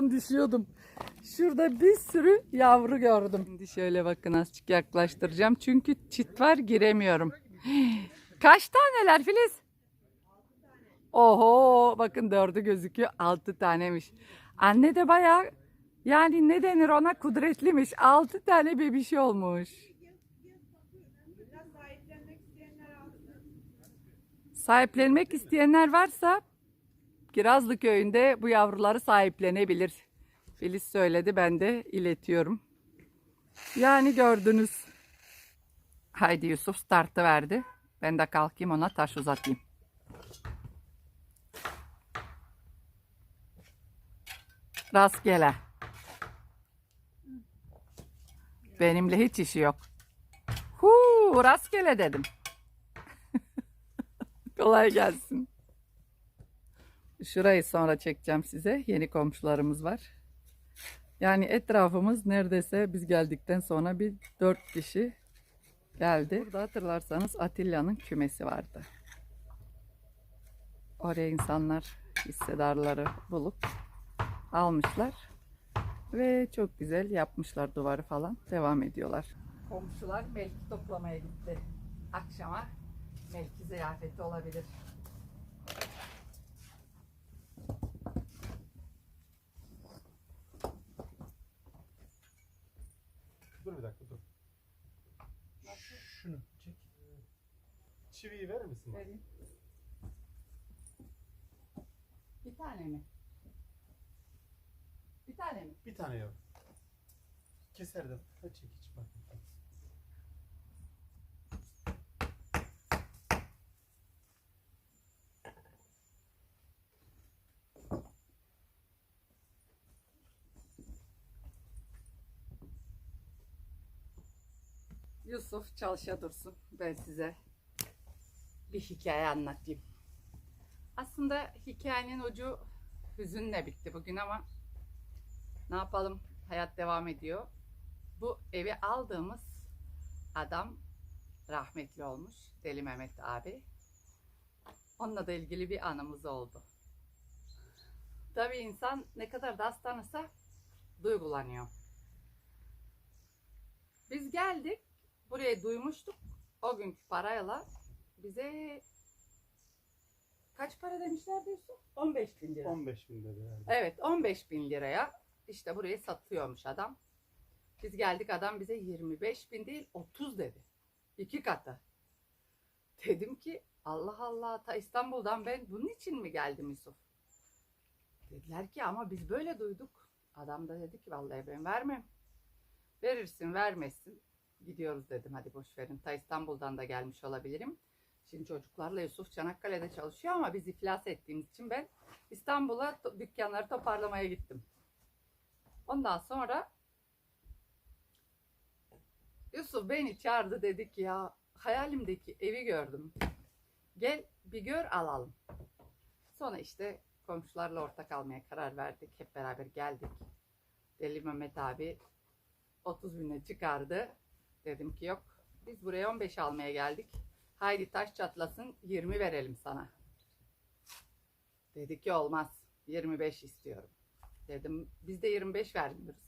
durun düşüyordum. Şurada bir sürü yavru gördüm. Şimdi şöyle bakın azıcık yaklaştıracağım. Çünkü çit var giremiyorum. Kaç taneler Filiz? Oho bakın dördü gözüküyor. Altı tanemiş. Anne de bayağı yani ne denir ona kudretlimiş. Altı tane bebişi olmuş. Sahiplenmek isteyenler varsa Kirazlı köyünde bu yavruları sahiplenebilir. Filiz söyledi ben de iletiyorum. Yani gördünüz. Haydi Yusuf startı verdi. Ben de kalkayım ona taş uzatayım. Rastgele. Benimle hiç işi yok. Huu, rastgele dedim. Kolay gelsin. Şurayı sonra çekeceğim size. Yeni komşularımız var. Yani etrafımız neredeyse biz geldikten sonra bir dört kişi geldi. Burada hatırlarsanız Atilla'nın kümesi vardı. Oraya insanlar hissedarları bulup almışlar. Ve çok güzel yapmışlar duvarı falan. Devam ediyorlar. Komşular melki toplamaya gitti. Akşama melki ziyafeti olabilir. Dur bir dakika dur. Şunu çek. Çiviyi verir misin? Vereyim. Bir tane mi? Bir tane mi? Bir tane yap. Keser de ha, çek hiç bak. Yusuf çalışa dursun. Ben size bir hikaye anlatayım. Aslında hikayenin ucu hüzünle bitti bugün ama ne yapalım? Hayat devam ediyor. Bu evi aldığımız adam rahmetli olmuş. Deli Mehmet abi. Onunla da ilgili bir anımız oldu. Tabii insan ne kadar da az tanısa duygulanıyor. Biz geldik. Burayı duymuştuk. O günkü parayla bize kaç para demişlerdi Yusuf? 15 bin lira. 15 bin dedi herhalde. Evet 15 bin liraya işte burayı satıyormuş adam. Biz geldik adam bize 25 bin değil 30 dedi. İki katı. Dedim ki Allah Allah ta İstanbul'dan ben bunun için mi geldim Yusuf? Dediler ki ama biz böyle duyduk. Adam da dedi ki vallahi ben vermem. Verirsin vermezsin. Gidiyoruz dedim hadi boş verin. Ta İstanbul'dan da gelmiş olabilirim. Şimdi çocuklarla Yusuf Çanakkale'de çalışıyor ama biz iflas ettiğimiz için ben İstanbul'a dükkanları toparlamaya gittim. Ondan sonra Yusuf beni çağırdı dedi ki ya hayalimdeki evi gördüm. Gel bir gör alalım. Sonra işte komşularla ortak almaya karar verdik. Hep beraber geldik. Deli Mehmet abi 30 bine çıkardı. Dedim ki yok biz buraya 15 almaya geldik. Haydi taş çatlasın 20 verelim sana. Dedi ki olmaz. 25 istiyorum. Dedim biz de 25 vermiyoruz.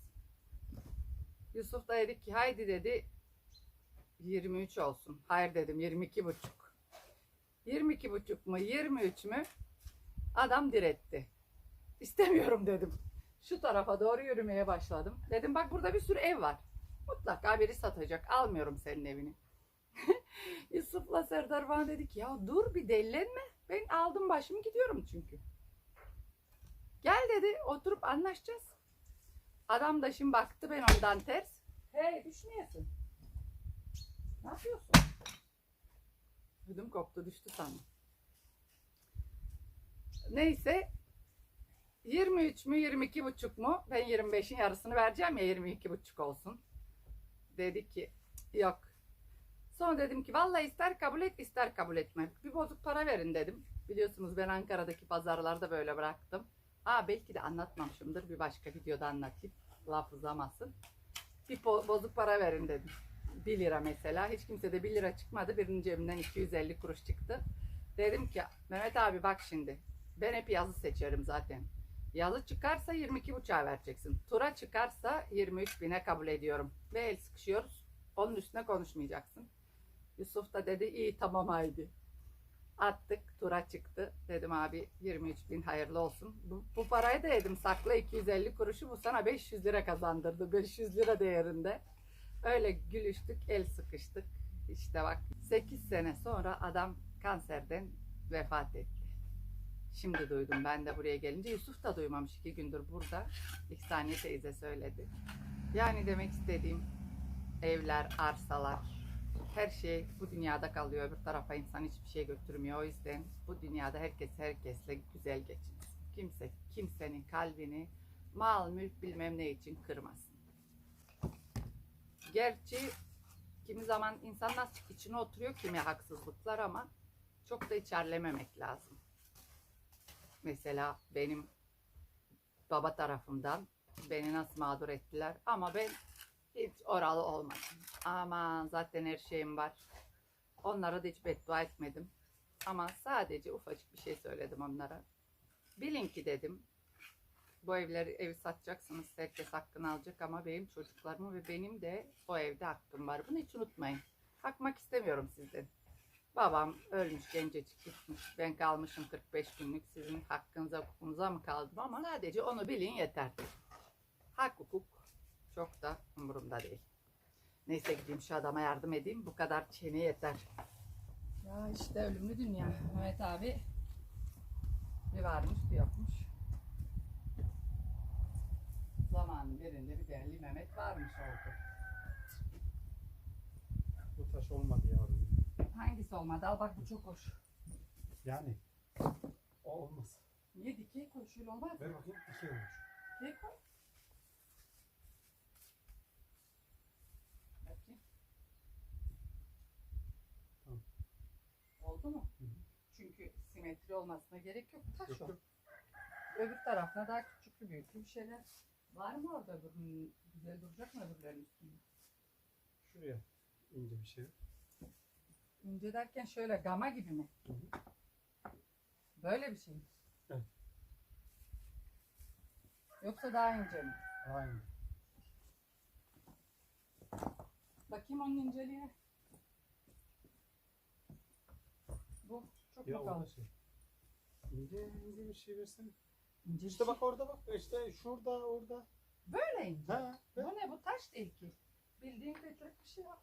Yusuf da dedi ki haydi dedi 23 olsun. Hayır dedim 22 buçuk. 22 buçuk mu 23 mü? Adam diretti. İstemiyorum dedim. Şu tarafa doğru yürümeye başladım. Dedim bak burada bir sürü ev var. Mutlaka biri satacak. Almıyorum senin evini. Yusuf'la Serdar bana dedi ki ya dur bir delilenme. Ben aldım başımı gidiyorum çünkü. Gel dedi oturup anlaşacağız. Adam da şimdi baktı ben ondan ters. Hey düşmeyesin. Ne yapıyorsun? Ödüm koptu düştü sandım. Neyse 23 mü 22 buçuk mu? Ben 25'in yarısını vereceğim ya 22 buçuk olsun. Dedi ki yok. Sonra dedim ki vallahi ister kabul et ister kabul etme. Bir bozuk para verin dedim. Biliyorsunuz ben Ankara'daki pazarlarda böyle bıraktım. Aa belki de anlatmamışımdır. Bir başka videoda anlatayım. Laf uzamasın. Bir bozuk para verin dedim. 1 lira mesela. Hiç kimse de 1 lira çıkmadı. Birinin cebinden 250 kuruş çıktı. Dedim ki Mehmet abi bak şimdi. Ben hep yazı seçerim zaten. Yazı çıkarsa 22 buçuğa vereceksin. Tura çıkarsa 23 bine kabul ediyorum. Ve el sıkışıyoruz. Onun üstüne konuşmayacaksın. Yusuf da dedi iyi tamam haydi. Attık tura çıktı. Dedim abi 23 bin hayırlı olsun. Bu, bu parayı da yedim sakla 250 kuruşu bu sana 500 lira kazandırdı. 500 lira değerinde. Öyle gülüştük el sıkıştık. İşte bak 8 sene sonra adam kanserden vefat etti. Şimdi duydum ben de buraya gelince. Yusuf da duymamış iki gündür burada. İhsaniye teyze söyledi. Yani demek istediğim evler, arsalar, her şey bu dünyada kalıyor. Öbür tarafa insan hiçbir şey götürmüyor. O yüzden bu dünyada herkes herkesle güzel geçinsin. Kimse kimsenin kalbini mal, mülk bilmem ne için kırmasın. Gerçi kimi zaman insanlar içine oturuyor kimi haksızlıklar ama çok da içerlememek lazım. Mesela benim baba tarafımdan beni nasıl mağdur ettiler ama ben hiç oralı olmadım. Ama zaten her şeyim var. Onlara da hiç beddua etmedim. Ama sadece ufacık bir şey söyledim onlara. Bilin ki dedim bu evleri evi satacaksınız. Herkes hakkını alacak ama benim çocuklarımın ve benim de o evde hakkım var. Bunu hiç unutmayın. Hakmak istemiyorum sizden. Babam ölmüş gencecik gitmiş. Ben kalmışım 45 günlük. Sizin hakkınıza hukukunuza mı kaldım ama sadece onu bilin yeter. Hak hukuk çok da umurumda değil. Neyse gideyim şu adama yardım edeyim. Bu kadar çene yeter. Ya işte ölümlü dünya. Mehmet abi bir varmış bir yokmuş. Zamanın birinde bir değerli Mehmet varmış oldu. Bu taş olmadı yavrum. Hangisi olmadı? Al bak bu çok hoş. Yani o olmaz. Niye dikey koy? Şöyle olmaz mı? Ver bakayım iki olmuş. Dikey koy. Bakayım. Tamam. Oldu mu? Hı hı. Çünkü simetri olmasına gerek yok. Taş Yok, o. yok. Öbür tarafına daha küçüklü büyüklü bir şeyler var mı orada? Güzel duracak mı öbürlerin üstünde? Şuraya ince bir şey. İnce derken şöyle gama gibi mi? Hı hı. Böyle bir şey mi? Evet. Yoksa daha ince mi? Aynı. Bakayım onun inceliğine. Bu çok Ya mu kalın? şey. İnce ince bir şey versene. İnce İşte şey. bak orada bak. İşte şurada orada. Böyle ince. Ha. Bu ne bu taş değil ki. Bildiğin petrik bir şey var.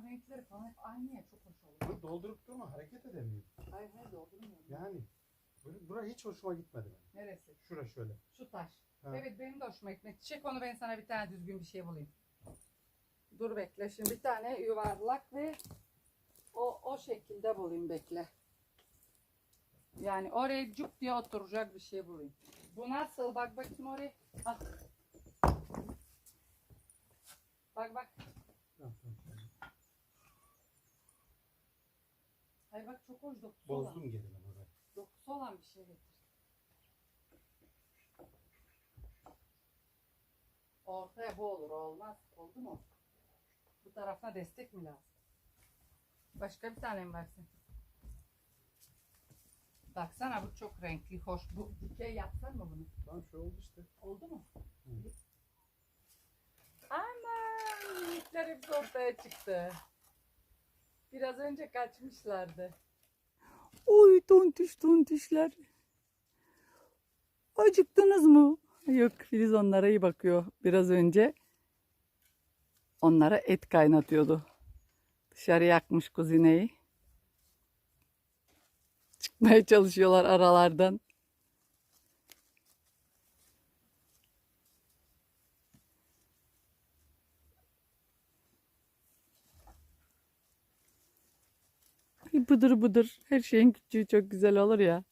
Bunlar renkleri falan hep aynı ya çok hoş oluyor. Bu doldurup durma hareket edemiyor. Hayır hayır doldurmuyorum. Yani. bur- Bura hiç hoşuma gitmedi benim. Neresi? Şura şöyle. Şu taş. Ha. Evet benim de hoşuma gitmedi. Çek onu ben sana bir tane düzgün bir şey bulayım. Dur bekle şimdi bir tane yuvarlak ve o o şekilde bulayım bekle. Yani oraya cuk diye oturacak bir şey bulayım. Bu nasıl? Bak bakayım oraya. Al. Bak bak. Tamam, tamam, tamam. Ay bak çok hoş dokusu olan. Bozdum geri ben orayı. Dokusu olan bir şey getir. Ortaya bu olur, olmaz. Oldu mu? Bu tarafına destek mi lazım? Başka bir tane mi versin? Baksana bu çok renkli, hoş. Bu dikey yapsan mı bunu? Tamam şu oldu işte. Oldu mu? Hı. Aman minikler hepsi ortaya çıktı. Biraz önce kaçmışlardı. Oy tontiş tontişler. Acıktınız mı? Yok Filiz onlara iyi bakıyor. Biraz önce onlara et kaynatıyordu. Dışarı yakmış kuzineyi. Çıkmaya çalışıyorlar aralardan. Bıdır bıdır. Her şeyin küçüğü çok güzel olur ya.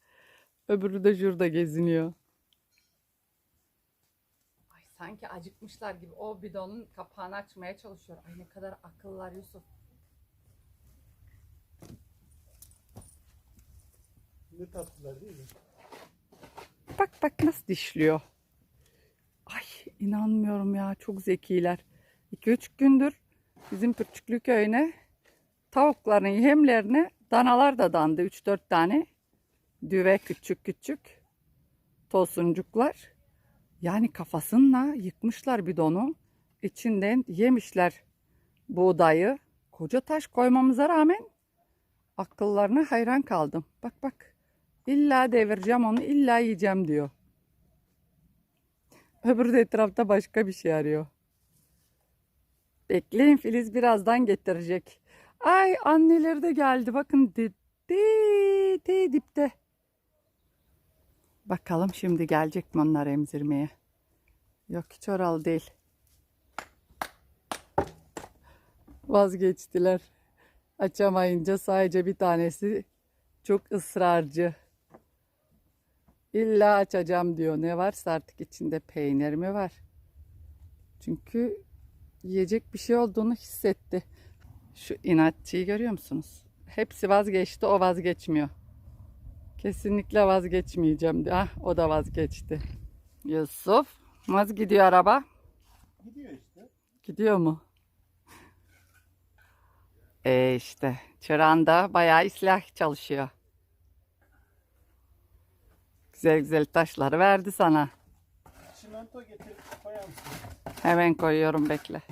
Öbürü de şurada geziniyor. Ay sanki acıkmışlar gibi. O bidonun kapağını açmaya çalışıyor. Ay ne kadar akıllar Yusuf. Ne tatlılar değil mi? Bak bak nasıl dişliyor. Ay inanmıyorum ya çok zekiler. 2-3 gündür bizim Pürçüklü köyüne tavukların yemlerine danalar da dandı 3-4 tane. Düve küçük küçük tosuncuklar. Yani kafasınla yıkmışlar bidonu. İçinden yemişler buğdayı. Koca taş koymamıza rağmen akıllarına hayran kaldım. Bak bak. İlla devireceğim onu, illa yiyeceğim diyor. Öbürü de etrafta başka bir şey arıyor. Bekleyin Filiz birazdan getirecek. Ay anneleri de geldi. Bakın de, de, de dipte. Bakalım şimdi gelecek mi onlar emzirmeye. Yok hiç oralı değil. Vazgeçtiler. Açamayınca sadece bir tanesi çok ısrarcı. İlla açacağım diyor. Ne varsa artık içinde peynir mi var? Çünkü yiyecek bir şey olduğunu hissetti. Şu inatçıyı görüyor musunuz? Hepsi vazgeçti, o vazgeçmiyor. Kesinlikle vazgeçmeyeceğim diyor. Ah, o da vazgeçti. Yusuf, nasıl gidiyor araba? Gidiyor işte. Gidiyor mu? E işte çırağında bayağı islah çalışıyor. Güzel güzel taşları verdi sana. Çimento getirip koyar mısın? Hemen koyuyorum bekle.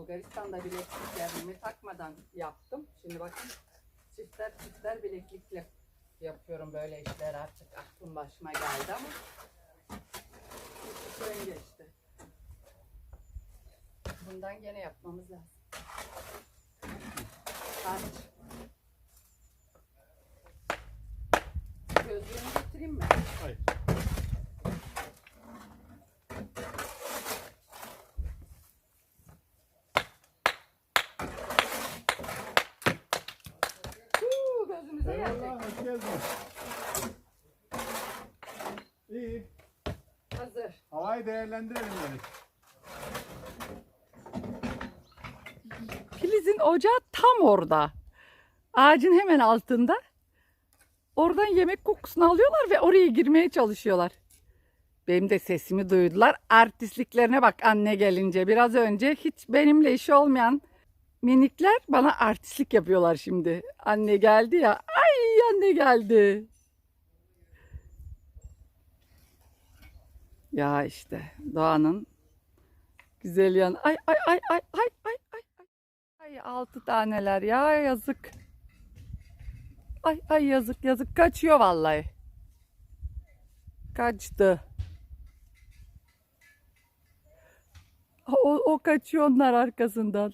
Bulgaristan'da bilekliklerimi takmadan yaptım. Şimdi bakın çiftler çiftler bileklikle yapıyorum böyle işler artık aklım başıma geldi ama süren geçti. Bundan gene yapmamız lazım. Kaç. Gözlüğümü getireyim mi? Hayır. Huu, gözümüze gelecek. Eyvallah hoş geldin. İyi. Havayı değerlendirelim dedik. Filiz'in ocağı tam orada. Ağacın hemen altında. Oradan yemek kokusunu alıyorlar ve oraya girmeye çalışıyorlar. Benim de sesimi duydular. Artistliklerine bak anne gelince. Biraz önce hiç benimle işi olmayan minikler bana artistlik yapıyorlar şimdi. Anne geldi ya. Ay anne geldi. Ya işte doğanın güzel yanı. Ay ay ay ay ay ay ay. ay. Ay altı taneler ya yazık. Ay ay yazık yazık kaçıyor vallahi. Kaçtı. O, o kaçıyor onlar arkasından.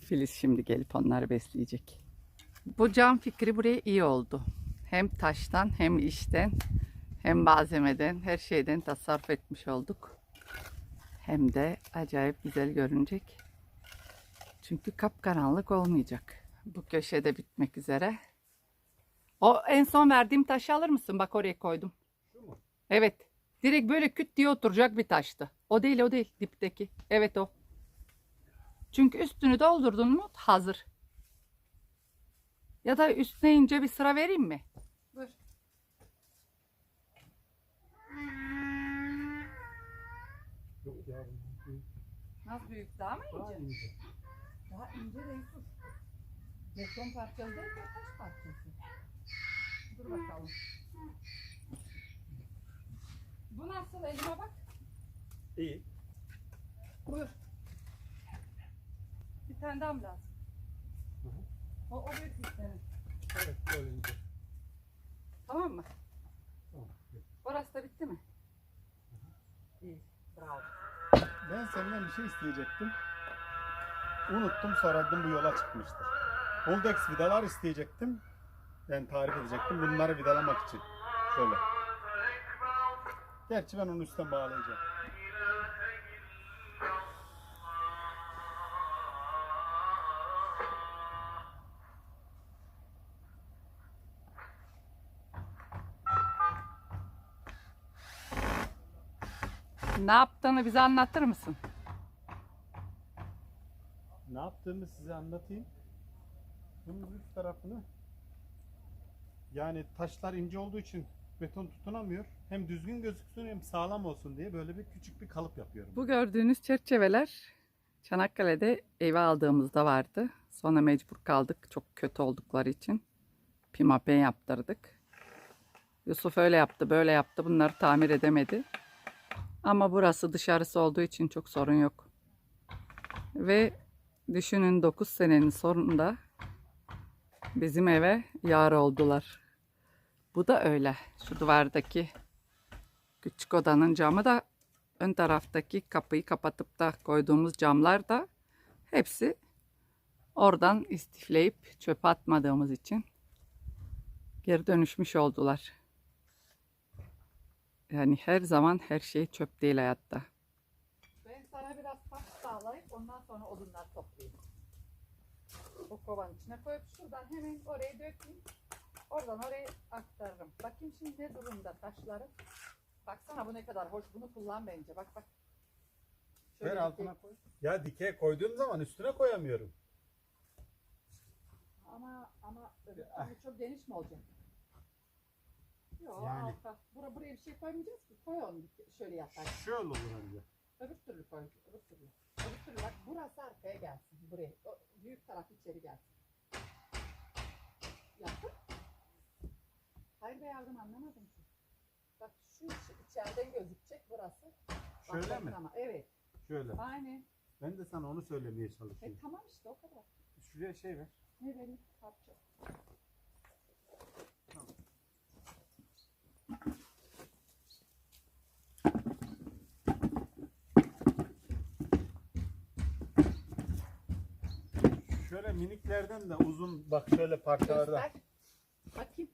Filiz şimdi gelip onları besleyecek. Bu cam fikri buraya iyi oldu. Hem taştan hem işten hem malzemeden her şeyden tasarruf etmiş olduk. Hem de acayip güzel görünecek. Çünkü kapkaranlık olmayacak. Bu köşede bitmek üzere. O en son verdiğim taşı alır mısın? Bak oraya koydum. Şu mu? Evet. Direkt böyle küt diye oturacak bir taştı. O değil o değil dipteki. Evet o. Çünkü üstünü doldurdun mu hazır. Ya da üstüne ince bir sıra vereyim mi? Yok yavrum. büyük. Nasıl büyük daha mı Daha ince? ince. Daha ince de Yusuf. Beton parçası değil de taş parçası. Dur bakalım. Bu nasıl elime bak. İyi. Buyur. Bir tane daha mı lazım? Hı hı. O, o büyük bir senin. Evet böyle ince. Tamam mı? Tamam. Orası da bitti mi? Ben senden bir şey isteyecektim. Unuttum sonra dedim bu yola çıkmıştır. Holdex vidalar isteyecektim. Ben tarif edecektim. Bunları vidalamak için. Şöyle. Gerçi ben onu üstten bağlayacağım. Ne yaptığını bize anlatır mısın? Ne yap? yaptığımı size anlatayım. Bunun üst tarafını yani taşlar ince olduğu için beton tutunamıyor. Hem düzgün gözüksün hem sağlam olsun diye böyle bir küçük bir kalıp yapıyorum. Bu gördüğünüz çerçeveler Çanakkale'de eve aldığımızda vardı. Sonra mecbur kaldık çok kötü oldukları için. Pimapen yaptırdık. Yusuf öyle yaptı, böyle yaptı. Bunları tamir edemedi. Ama burası dışarısı olduğu için çok sorun yok. Ve düşünün 9 senenin sonunda bizim eve yar oldular. Bu da öyle. Şu duvardaki küçük odanın camı da ön taraftaki kapıyı kapatıp da koyduğumuz camlar da hepsi oradan istifleyip çöpe atmadığımız için geri dönüşmüş oldular. Yani her zaman her şey çöp değil hayatta. Ben sana biraz taş sağlayıp ondan sonra odunlar toplayayım. O kovanın içine koyup şuradan hemen oraya dökeyim. Oradan oraya aktarırım. Bakayım şimdi ne durumda taşları. Baksana bu ne kadar hoş. Bunu kullan bence. Bak bak. Ver Şöyle altına koy. Ya dikey koyduğum zaman üstüne koyamıyorum. Ama ama öbür Ah. türlü çok geniş mi olacak? Yok Yani. alta. Bura, buraya bir şey koymayacağız ki. Koy onu şöyle yatar. Şöyle olur anca. Öbür türlü koy. Öbür türlü. Öbür türlü bak burası arkaya gelsin. Buraya. O büyük taraf içeri gelsin. Yaptın? Hayır be yavrum anlamadım ki. Bak şu iç- içeriden gözükecek burası. Bak Şöyle bakın mi? Ama. Evet. Şöyle. Aynen. Ben de sana onu söylemeye E çalışıyorum. tamam işte o kadar. Şuraya şey ver. Ne benim parça. Şöyle miniklerden de uzun bak şöyle parçalarda. Göster. Bakayım.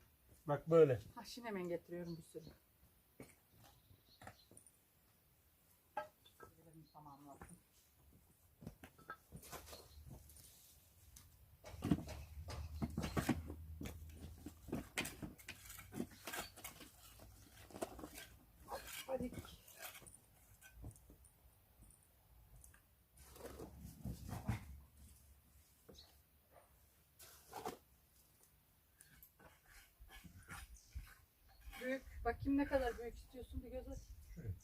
Bak böyle. Ha şimdi hemen getiriyorum bir sürü. Ellerimi tamamlasın. Hadi. Büyük. Bakayım ne kadar büyük istiyorsun bir göz aç. Şuraya.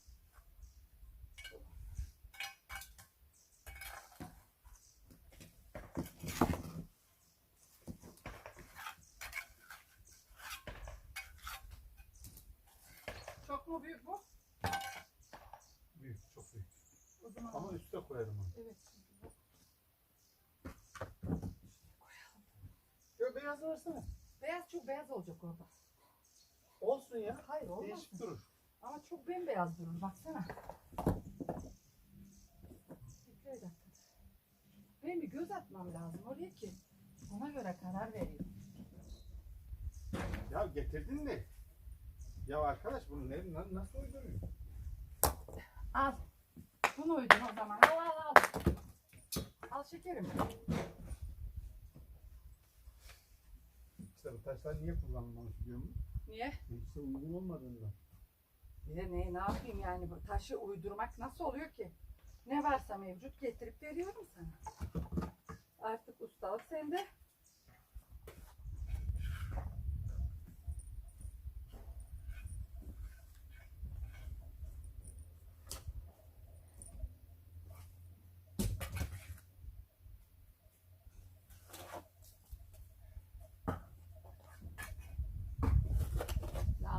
Çok mu büyük bu? Büyük, çok büyük. O zaman Ama üste koyarım onu. evet. Şöyle beyaz versene. Beyaz çok beyaz olacak orada. Olsun ya. Hayır olmaz. Değişik durur. Ama çok bembeyaz durur baksana. Bekle bir dakika. Benim bir göz atmam lazım oraya ki ona göre karar vereyim. Ya getirdin de. Ya arkadaş bunu ne, na- nasıl uyduruyor? Al. Bunu uydum o zaman. Al al al. Al şekerim. İşte bu taşlar niye kullanılmamış biliyor musun? Niye? İşte uygun olmadığından. Ne, ne, ne yapayım yani bu taşı uydurmak nasıl oluyor ki? Ne varsa mevcut getirip veriyorum sana. Artık ustalık sende.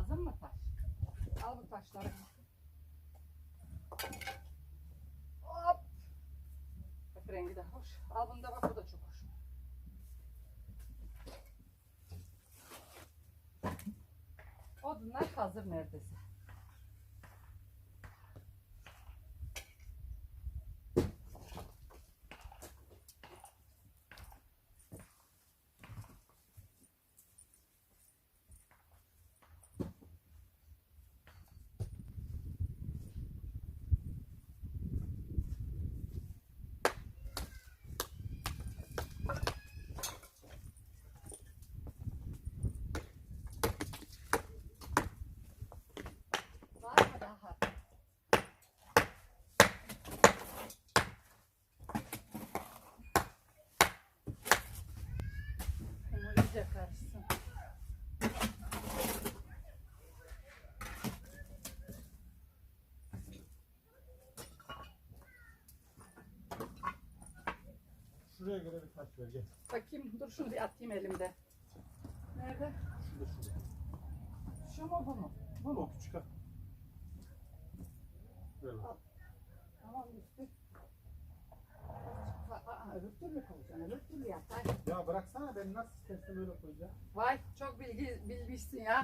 Lazım mı taş? Al bu taşları. Hop. Bak rengi de hoş. Al bunu da bak bu da çok hoş. Odunlar hazır neredeyse. iyice karışsın. Şuraya göre bir taş ver gel. Bakayım dur şunu bir atayım elimde. Nerede? Şurada şurada. Şu mu bu mu? Bu mu? Küçük ha. Böyle. Al. Tamam üstü. Öbür türlü koyacaksın. Öbür türlü yap. Hadi. Ya bıraksana ben nasıl istersen öyle koyacağım. Vay çok bilgi bilmişsin ya.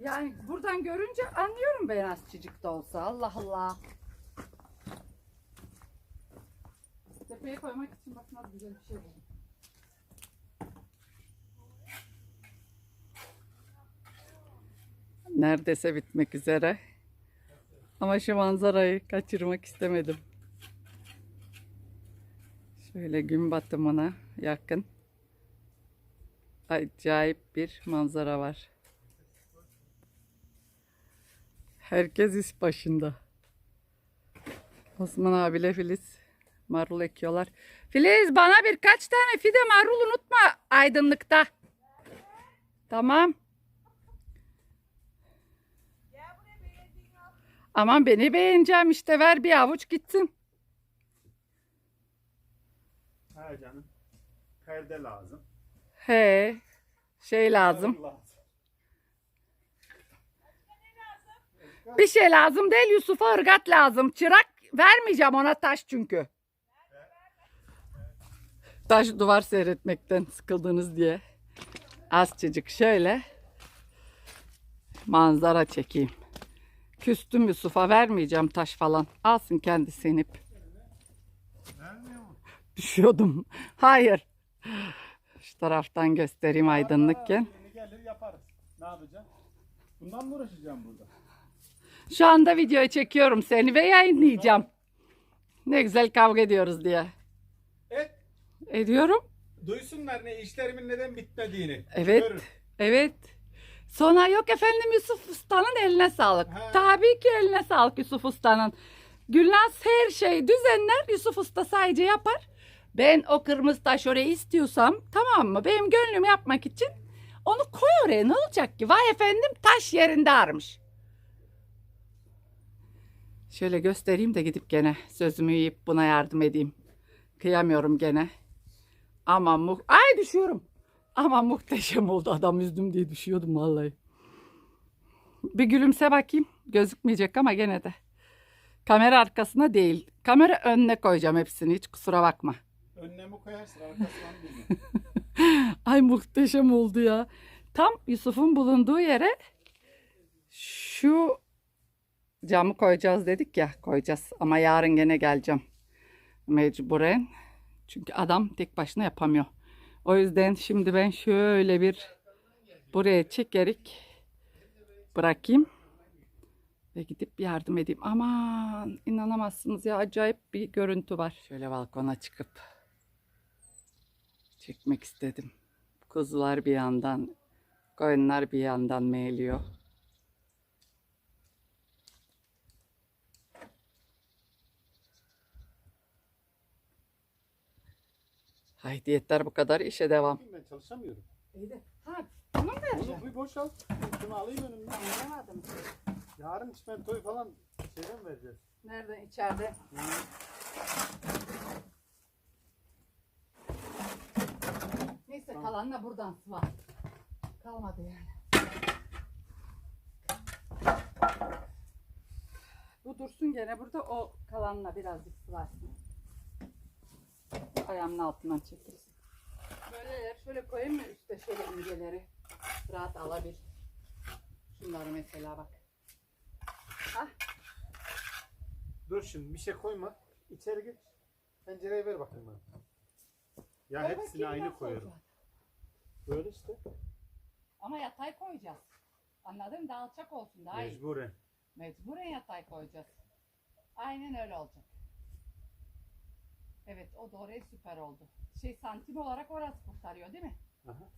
Yani buradan görünce anlıyorum beyaz çocuk da olsa. Allah Allah. Tepeye koymak için bak nasıl güzel bir şey buldum. Neredeyse bitmek üzere. Ama şu manzarayı kaçırmak istemedim. Şöyle gün batımına yakın acayip bir manzara var. Herkes iş başında. Osman abiyle Filiz marul ekiyorlar. Filiz bana birkaç tane fide marul unutma aydınlıkta. Tamam. Aman beni beğeneceğim işte ver bir avuç gitsin. Ha canım. Perde lazım. He şey lazım. Bir şey lazım değil Yusuf'a ırgat lazım. Çırak vermeyeceğim ona taş çünkü. Taş duvar seyretmekten sıkıldınız diye. Azıcık şöyle manzara çekeyim. Küstüm Yusuf'a vermeyeceğim taş falan. Alsın kendisi inip. Mu? Düşüyordum. Hayır. Şu taraftan göstereyim aydınlıkken. Yeni gelir yaparız. Ne yapacağım? Bundan mı uğraşacağım burada? Şu anda videoyu çekiyorum seni ve yayınlayacağım. Ne güzel kavga ediyoruz diye. Et. Ediyorum. Duysunlar ne işlerimin neden bitmediğini. Evet. Görün. Evet. Sonra yok efendim Yusuf Usta'nın eline sağlık. Ha. Tabii ki eline sağlık Yusuf Usta'nın. Gülnaz her şeyi düzenler Yusuf Usta sadece yapar. Ben o kırmızı taş oraya istiyorsam tamam mı? Benim gönlümü yapmak için onu koy oraya ne olacak ki? Vay efendim taş yerinde armış. Şöyle göstereyim de gidip gene sözümü yiyip buna yardım edeyim. Kıyamıyorum gene. Ama mu ay düşüyorum. Ama muhteşem oldu. Adam üzdüm diye düşüyordum vallahi. Bir gülümse bakayım. Gözükmeyecek ama gene de. Kamera arkasına değil. Kamera önüne koyacağım hepsini. Hiç kusura bakma. Önüne mi koyarsın arkasından. Ay muhteşem oldu ya. Tam Yusuf'un bulunduğu yere şu camı koyacağız dedik ya koyacağız. Ama yarın gene geleceğim. Mecburen. Çünkü adam tek başına yapamıyor. O yüzden şimdi ben şöyle bir buraya çekerek bırakayım. Ve gidip yardım edeyim. Aman inanamazsınız ya acayip bir görüntü var. Şöyle balkona çıkıp çekmek istedim. Kuzular bir yandan, koyunlar bir yandan meyliyor. Haydi yeter bu kadar işe devam. ben çalışamıyorum. İyi de ha bunu mu vereceğim? Bunu bir boşalt. Şunu alayım önümden. Anlamadım. Yarın çimentoyu falan şeyden vereceğiz. Nerede? İçeride. Neyse kalanla buradan sıva. Kalmadı yani. Bu dursun gene burada o kalanla birazcık sıvarsın. Ayağımın altından çekilsin. Böyle şöyle koyayım mı üstte şöyle inceleri rahat alabil. Şunları mesela bak. Hah. Dur şimdi bir şey koyma. İçeri geç. Pencereyi ver bakayım bana. Ya Koy hepsini bakayım, aynı nasıl koyarım. olacak? Böyle işte. Ama yatay koyacağız. Anladın mı? Daha alçak olsun daha iyi. Mecburen. Mecburen yatay koyacağız. Aynen öyle olacak. Evet o da oraya süper oldu. Şey santim olarak orası kurtarıyor değil mi? Aha.